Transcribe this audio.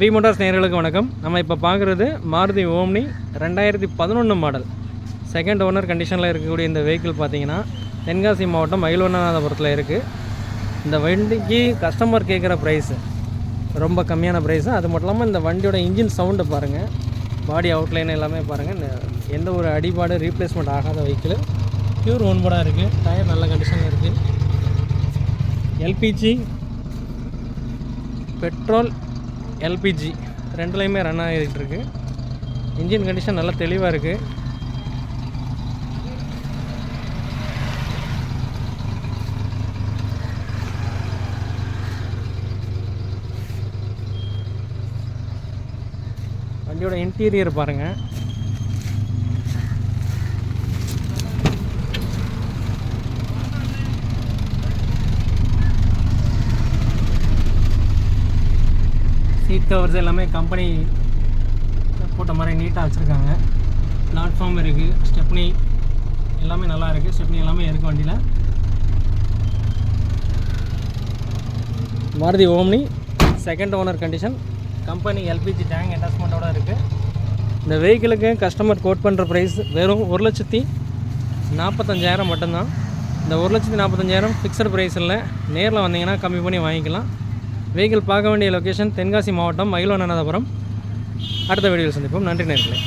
We Motors நேர்களுக்கு வணக்கம். நம்ம இப்போ பார்க்குறது மாருதி ஓம்னி ரெண்டாயிரத்தி பதினொன்று மாடல் செகண்ட் ஓனர் கண்டிஷனில் இருக்கக்கூடிய இந்த வெஹிக்கிள் பார்த்தீங்கன்னா தென்காசி மாவட்டம் மயில்வண்ணநாதபுரத்தில் இருக்குது இந்த வண்டிக்கு கஸ்டமர் கேட்குற ப்ரைஸு ரொம்ப கம்மியான ப்ரைஸு அது மட்டும் இல்லாமல் இந்த வண்டியோட இன்ஜின் சவுண்டு பாருங்கள் பாடி அவுட்லைன் எல்லாமே பாருங்கள் எந்த ஒரு அடிபாடு ரீப்ளேஸ்மெண்ட் ஆகாத வெஹிக்கிள் பியூர் ஓன்போர்டாக இருக்குது டயர் நல்ல கண்டிஷனில் இருக்குது எல்பிஜி பெட்ரோல் எல்பிஜி. ரெண்டுலேயுமே ரன் ஆகிட்டு இருக்கு இன்ஜின் கண்டிஷன் நல்லா தெளிவாக இருக்குது வண்டியோட இன்டீரியர் பாருங்கள் சீட் கவர்ஸ் எல்லாமே கம்பெனி போட்ட மாதிரி நீட்டாக வச்சுருக்காங்க. பிளாட்ஃபார்ம் இருக்குது ஸ்டெப்னி எல்லாமே நல்லா இருக்குது ஸ்டெப்னி எல்லாமே இருக்குது வண்டியில். Maruti Omni second owner condition company LPG tank அட்டாச்மெண்ட்டோடு இருக்குது இந்த வெஹிக்கிளுக்கு கஸ்டமர் கோட் பண்ணுற ப்ரைஸ் வெறும் ஒரு லட்சத்தி நாற்பத்தஞ்சாயிரம் மட்டும்தான். இந்த ஒரு லட்சத்தி நாற்பத்தஞ்சாயிரம் ஃபிக்ஸட் ப்ரைஸ் இல்லை. நேரில் வந்தீங்கன்னா கம்மி பண்ணி வாங்கிக்கலாம். வெஹிக்கிள் பார்க்க வேண்டிய லொக்கேஷன் தென்காசி மாவட்டம் மயிலோ அடுத்த வீடியோவில் சந்திப்போம். நன்றி நேர்களே.